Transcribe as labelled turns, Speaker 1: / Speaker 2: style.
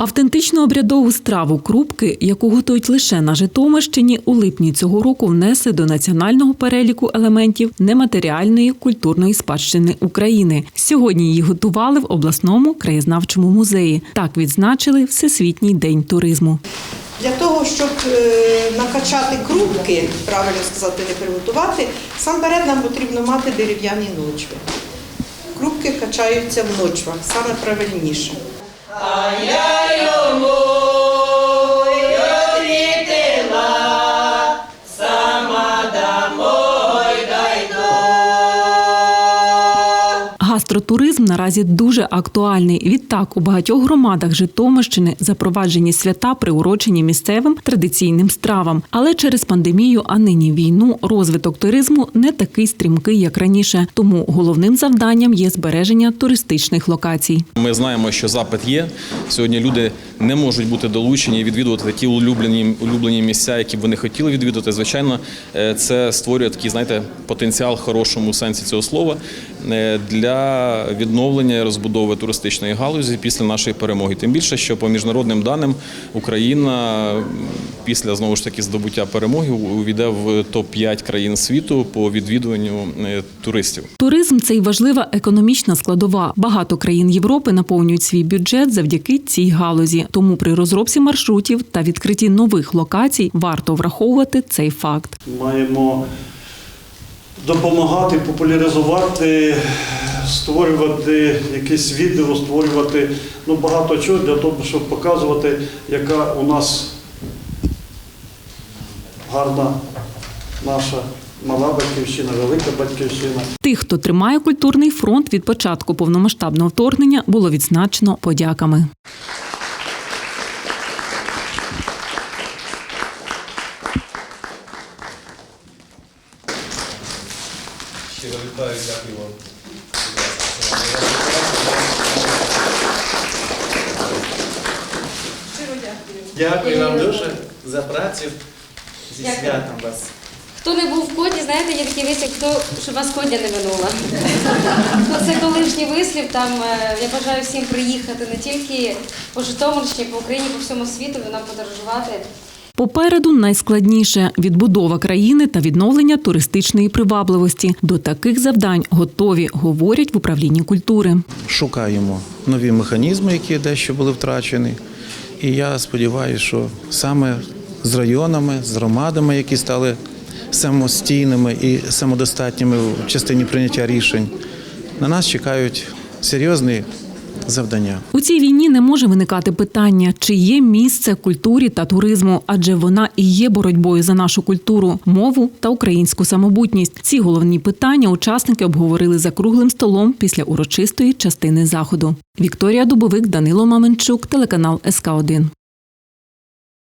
Speaker 1: Автентичну обрядову страву крупки, яку готують лише на Житомирщині, у липні цього року внесли до національного переліку елементів нематеріальної культурної спадщини України. Сьогодні її готували в обласному краєзнавчому музеї. Так відзначили Всесвітній день туризму.
Speaker 2: Для того, щоб е, накачати крупки, правильно сказати, не приготувати, сам перед нам потрібно мати дерев'яні ночви. Крупки качаються в ночвах, саме правильніше. Ayayomo.
Speaker 1: Гастротуризм наразі дуже актуальний. Відтак у багатьох громадах Житомирщини запроваджені свята, приурочені місцевим традиційним стравам. Але через пандемію, а нині війну, розвиток туризму не такий стрімкий, як раніше. Тому головним завданням є збереження туристичних локацій.
Speaker 3: Ми знаємо, що запит є. Сьогодні люди не можуть бути долучені відвідувати ті улюблені, улюблені місця, які б вони хотіли відвідати. Звичайно, е, це створює такий, знаєте, потенціал хорошому сенсі цього слова е, для відновлення і розбудови туристичної галузі після нашої перемоги. Тим більше, що по міжнародним даним Україна після знову ж таки здобуття перемоги увійде в топ 5 країн світу по відвідуванню е, туристів.
Speaker 1: Туризм це й важлива економічна складова. Багато країн Європи наповнюють свій бюджет завдяки цій галузі. Тому при розробці маршрутів та відкритті нових локацій варто враховувати цей факт.
Speaker 4: маємо допомагати, популяризувати, створювати якісь відео, створювати ну, багато чого для того, щоб показувати, яка у нас гарна наша мала батьківщина, велика батьківщина.
Speaker 1: Тих, хто тримає культурний фронт від початку повномасштабного вторгнення, було відзначено подяками.
Speaker 3: Щиро вітаю, дякую вам.
Speaker 5: Дякую вам дуже за працю. Зі
Speaker 6: Дякую.
Speaker 5: святом вас.
Speaker 6: Хто не був в коді, знаєте, є такий вислів, хто щоб вас кодя не минула. Ну, Це колишній вислів. Там е, я бажаю всім приїхати не тільки по Житомирщині, по Україні, по всьому світу, нам подорожувати.
Speaker 1: Попереду найскладніше відбудова країни та відновлення туристичної привабливості. До таких завдань готові, говорять в управлінні культури.
Speaker 7: шукаємо нові механізми, які дещо були втрачені. І я сподіваюся, що саме з районами, з громадами, які стали самостійними і самодостатніми в частині прийняття рішень, на нас чекають серйозні завдання.
Speaker 1: У цій війні не може виникати питання, чи є місце культурі та туризму, адже вона і є боротьбою за нашу культуру, мову та українську самобутність. Ці головні питання учасники обговорили за круглим столом після урочистої частини заходу. Вікторія Дубовик, Данило Маменчук, телеканал СК 1